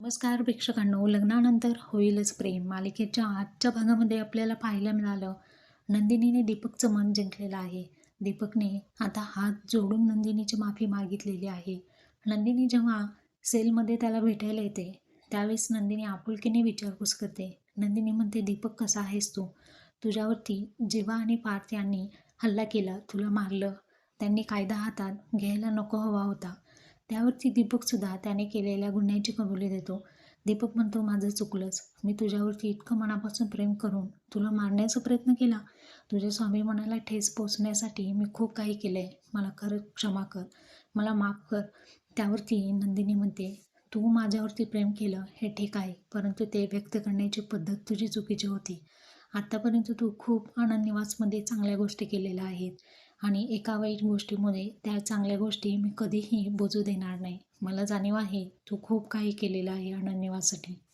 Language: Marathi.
नमस्कार प्रेक्षकांनो. लग्नानंतर होईलच प्रेम. मालिकेच्या आजच्या भागामध्ये आपल्याला पाहायला मिळालं नंदिनीने दीपकचं मन जिंकलेलं आहे. दीपकने आता हात जोडून नंदिनीची माफी मागितलेली आहे. नंदिनी जेव्हा सेलमध्ये त्याला भेटायला येते त्यावेळेस नंदिनी आपुलकीने विचारपूस करते. नंदिनी म्हणते दीपक कसा आहेस तू? तुझ्यावरती जीवा आणि पार्थ यांनी हल्ला केला तुला मारलं. त्यांनी कायदा हातात घ्यायला नको हवा होता. त्यावरती दीपकसुद्धा त्याने केलेल्या गुन्ह्याची कबुली देतो. दीपक म्हणतो माझं चुकलंच. मी तुझ्यावरती इतकं मनापासून प्रेम करून तुला मारण्याचा प्रयत्न केला. तुझ्या स्वाभिमानाला ठेस पोचण्यासाठी मी खूप काही केलं आहे मला खरंच क्षमा कर. मला माफ कर. त्यावरती नंदिनी म्हणते तू माझ्यावरती प्रेम केलं हे ठीक आहे परंतु ते व्यक्त करण्याची पद्धत तुझी चुकीची होती. आत्तापर्यंत तू खूप आनंद निवासमध्ये चांगल्या गोष्टी केलेल्या आहेत. आणि एका वाईट गोष्टीमध्ये त्या चांगल्या गोष्टी मी कधीही बोजू देणार नाही. मला जाणीव आहे तू खूप काही केलेलं आहे अनन्यवासाठी.